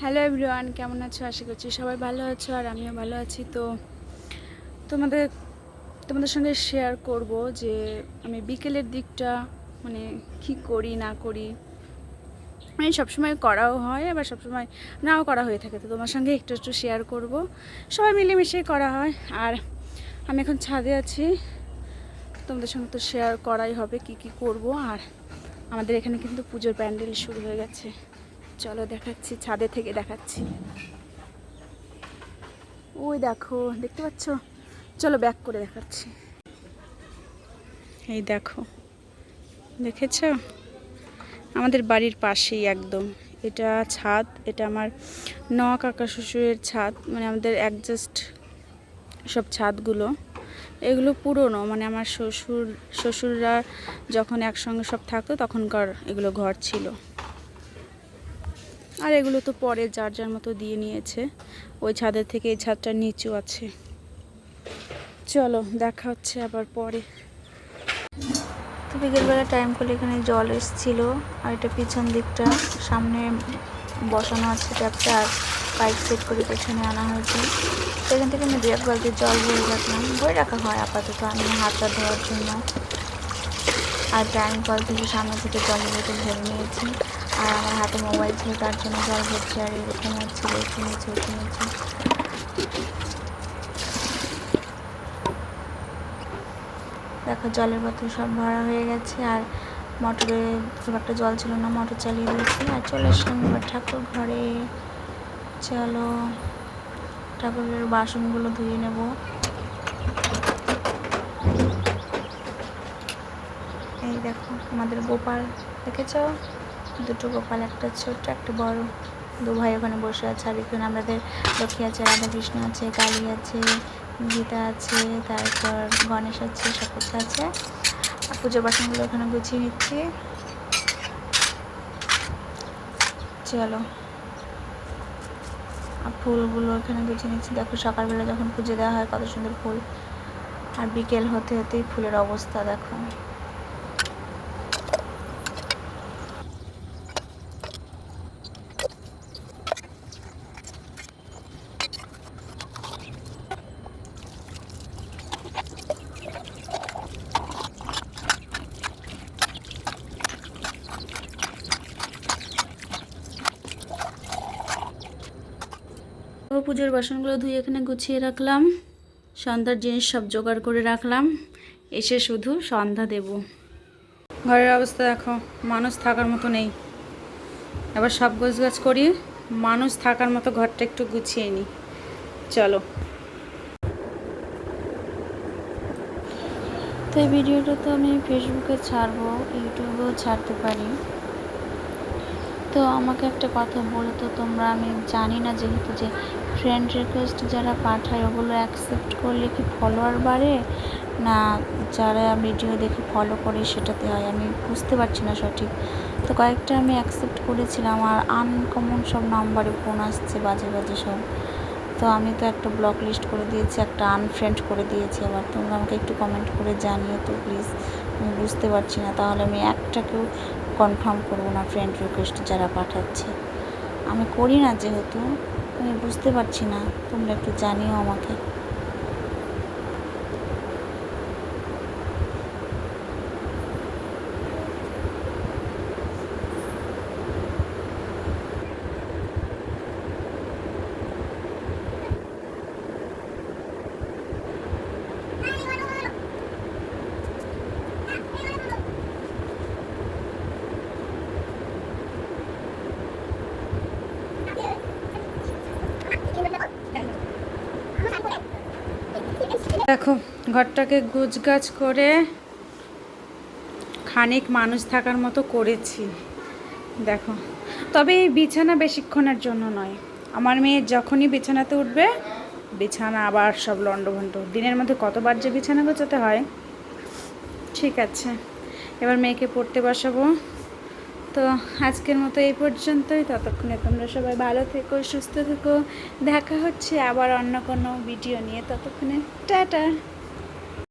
Hello everyone কেমন আছো? আশা করছি সবাই ভালো আছো আর আমিও ভালো আছি। তো তোমাদের তোমাদের সঙ্গে শেয়ার করব যে আমি বিকেলের দিকটা মানে কি করি, না করি। মানে সবসময় করাও হয়, আবার সবসময় নাও করা হয়ে থাকে। তো তোমার সঙ্গে একটু একটু শেয়ার করব। সবাই মিলেমিশেই করা হয়। আর আমি এখন ছাদে আছি। তোমাদের সঙ্গে তো শেয়ার করাই হবে, কি কি করব। আর আমাদের এখানে কিন্তু পুজোর প্যান্ডেল শুরু হয়ে গেছে। চলো দেখাচ্ছি, ছাদে থেকে দেখাচ্ছি। ওই দেখো, দেখতে পাচ্ছ? চলো ব্যাক করে দেখাচ্ছি। এই দেখো, দেখেছ? আমাদের বাড়ির পাশেই একদম। এটা ছাদ, এটা আমার ন কাকা শ্বশুরের ছাদ মানে আমাদের অ্যাডজাস্ট সব ছাদগুলো। এগুলো পুরনো মানে আমার শ্বশুর, শ্বশুররা যখন একসঙ্গে সব থাকতো, তখনকার এগুলো ঘর ছিল। আর এগুলো তো পরে যার যার মতো দিয়ে নিয়েছে। ওই ছাদের থেকে এই ছাদটা নিচু আছে। চলো, দেখা হচ্ছে আবার পরে। তো বিকেলবেলা টাইম করলে এখানে জল এসছিল, আর এটা পিছন দিকটা, সামনে বসানো আছে ট্যাপটা আর পাইপ সেট করে পেছনে আনা হয়েছে। সেখান থেকে আমি দু বালতি জল ভরে রাখলাম। ভরে রাখা হয় আপাতত আমি হাতটা ধোয়ার জন্য। আর টাইম কল থেকে সামনে থেকে জল বোতল ভরে নিয়েছি। আর আমার হাতে মোবাইল ছিল, তার জন্য জল ভরছি আর এরকম হচ্ছিল একটু নিচে একটু নিচে দেখো, জলের বোতল সব ভরা হয়ে গেছে আর মোটরে খুব একটা জল ছিল না, মোটর চালিয়ে দিয়েছি। আর চলে আসলাম এবার ঠাকুর ঘরে। চলো, ঠাকুরের বাসনগুলো ধুয়ে নেব। এই দেখো, আমাদের গোপাল দেখেছ? দুটো গোপাল, একটা ছোট্ট, একটা বড়। দু ভাই ওখানে বসে আছে, আর এখানে আমাদের লক্ষ্মী আছে রাধা কৃষ্ণ আছে, কালী আছে, গীতা আছে, তারপর গণেশ আছে সব কিছু আছে। আর পুজোর বাসনগুলো ওখানে গুছিয়ে নিচ্ছি। চলো। আর ফুলগুলো এখানে গুছিয়ে নিচ্ছি। দেখো সকালবেলা যখন পুজো দেওয়া হয়, কত সুন্দর ফুল। আর বিকেল হতে হতেই ফুলের অবস্থা, দেখো। পুজোর বাসনগুলো ধুয়ে এখানে গুছিয়ে রাখলাম। সন্ধ্যার জিনিস সব জোগাড় করে রাখলাম। এসে শুধু সন্ধ্যা দেব। ঘরের অবস্থা দেখো, মানুষ থাকার মতো নেই। এবার সব গোছ গাছ করি, মানুষ থাকার মতো ঘরটা একটু গুছিয়ে নিই। চলো। তো এই ভিডিওটা তো আমি ফেসবুকে ছাড়বো ইউটিউবেও ছাড়তে পারি। তো আমাকে একটা কথা বলো তো, তোমরা আমি জানি না যেহেতু যে ফ্রেন্ড রিকোয়েস্ট যারা পাঠায়, ওগুলো অ্যাকসেপ্ট করলে কি ফলোয়ার বাড়ে? না যারা ভিডিও দেখে ফলো করে সেটাতে হয়, আমি বুঝতে পারছি না সঠিক। তো কয়েকটা আমি অ্যাকসেপ্ট করেছিলাম আর আনকমন সব নাম্বারে ফোন আসছে বাজে বাজে সব। তো আমি তো একটা ব্লক লিস্ট করে দিয়েছি, একটা আনফ্রেন্ড করে দিয়েছি আবার। তোমরা আমাকে একটু কমেন্ট করে জানিও তো প্লিজ আমি বুঝতে পারছি না। তাহলে আমি একটাকেও কনফার্ম করব না ফ্রেন্ড রিকোয়েস্ট যারা পাঠাচ্ছে। আমি করি না যেহেতু, আমি বুঝতে পারছি না, তোমরা একটু জানিও আমাকে। দেখো, ঘরটাকে গুছগাছ করে খানিক মানুষ থাকার মতো করেছি। দেখো, তবে এই বিছানা বেশিক্ষণের জন্য নয়। আমার মেয়ে যখনই বিছানাতে উঠবে, বিছানা আবার সব লণ্ডভণ্ড। দিনের মধ্যে কতবার যে বিছানা গোছাতে হয়, ঠিক আছে। এবার মেয়েকে পড়তে বসাবো। তো আজকের মতো এই পর্যন্তই। ততক্ষণে তোমরা সবাই ভালো থেকো, সুস্থ থেকো। দেখা হচ্ছে আবার অন্য কোনো ভিডিও নিয়ে। ততক্ষণে, টাটা!